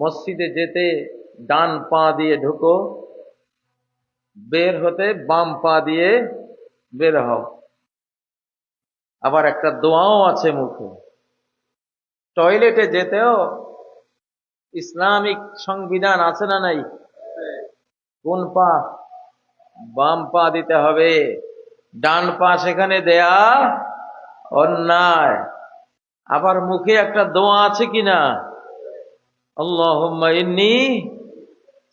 মসজিদে যেতে ডান পা দিয়ে ঢুকো, বের হতে বাম পা দিয়ে বের হও। আবার একটা দোয়াও আছে মুখে। টয়লেটে যেতেও ইসলামিক সংবিধান আছে না নাই? কোন পা? বাম পা দিতে হবে। ডান পা সেখানে দেয়া অন্যায়। আবার মুখে একটা দোয়া আছে কিনা?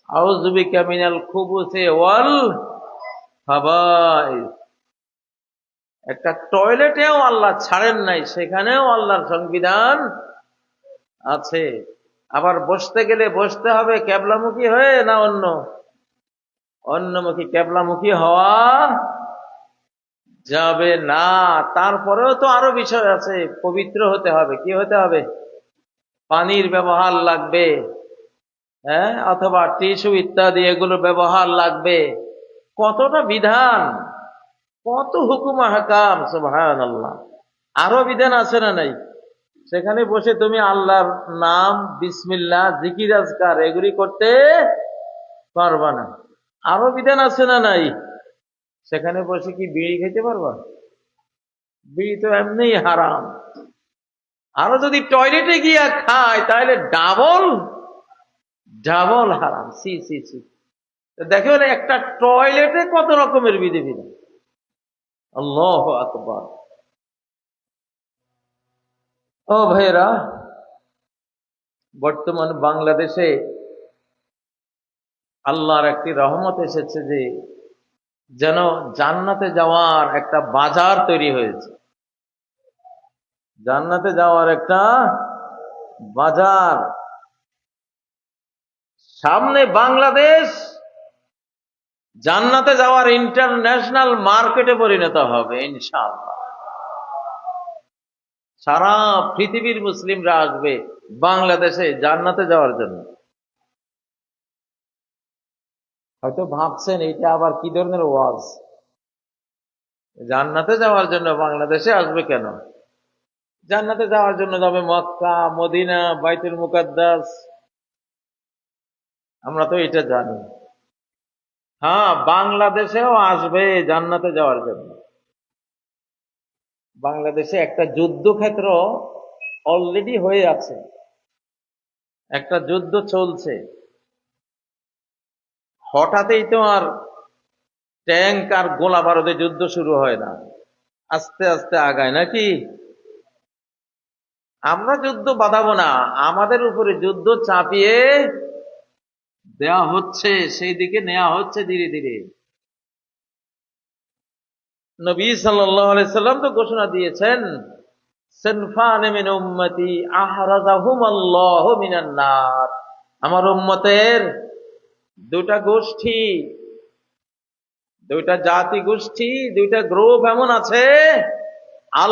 আউযু বিকা মিনাল খুবুসি ওয়াল খাবাইস একটা টয়লেটেও আল্লাহ ছাড়েন নাই, সেখানেও আল্লাহর সংবিধান আছে। আবার বসতে গেলে বসতে হবে ক্যাবলামুখী হয়ে না অন্য? অন্যমুখী, ক্যাবলামুখী হওয়া যাবে না। তারপরেও তো আরও বিষয় আছে, পবিত্র হতে হবে। কি হতে হবে? পানির ব্যবহার লাগবে হ্যাঁ? অথবা টিস্যু ইত্যাদি এগুলো ব্যবহার লাগবে। কতটা বিধান? কত হুকুম হাকাম সুবহান আল্লাহ আরও বিধান আছে না নাই? সেখানে বসে তুমি আল্লাহর নাম বিসমিল্লা জিকির, আজকার এগুলি করতে পারবা না। আরও বিধান আছে না নাই? সেখানে বসে কি বিড়ি খেতে পারবা? বিড়ি তো এমনি হারাম। আরও যদি টয়লেটে গিয়া খায়, তাহলে ডাবল? ডাবল হারাম। সি সি সি। দেখো একটা টয়লেটে কত রকমের বিধি বিধান আল্লাহ আকবর। ও ভাইরা বর্তমান বাংলাদেশে আল্লাহর একটি রহমত এসেছে যে, যেন জান্নাতে যাওয়ার একটা বাজার তৈরি হয়েছে। জান্নাতে যাওয়ার একটা বাজার। সামনে বাংলাদেশ, জান্নাতে যাওয়ার ইন্টারন্যাশনাল মার্কেটে পরিণত হবে, ইনশাআল্লাহ। সারা পৃথিবীর মুসলিমরা আসবে বাংলাদেশে জান্নাতে যাওয়ার জন্য। হয়তো ভাবছেন এটা আবার কি ধরনের ওয়াজ? জান্নাতে যাওয়ার জন্য বাংলাদেশে আসবে কেন? জান্নাতে যাওয়ার জন্য যাবে মক্কা, মদিনা, বাইতুল মুকাদ্দাস। আমরা তো এটা জানি। হ্যাঁ বাংলাদেশেও আসবে জান্নাতে যাওয়ার জন্য। বাংলাদেশে একটা যুদ্ধক্ষেত্র অলরেডি হয়ে আছে। একটা যুদ্ধ চলছে। হঠাৎই তো আর ট্যাঙ্ক আর গোলা বারুদে যুদ্ধ শুরু হয় না। আস্তে আস্তে আগায় নাকি? আমরা যুদ্ধ বাঁধাবো না, আমাদের উপরে যুদ্ধ চাপিয়ে দেয়া হচ্ছে, সেই দিকে নেওয়া হচ্ছে ধীরে ধীরে। নবী সাল্লাম তো ঘোষণা দিয়েছেন আমার উম্মতের দুটা গোষ্ঠী, দুইটা জাতি গোষ্ঠী, দুইটা গ্রুপ এমন আছে আল্লাহ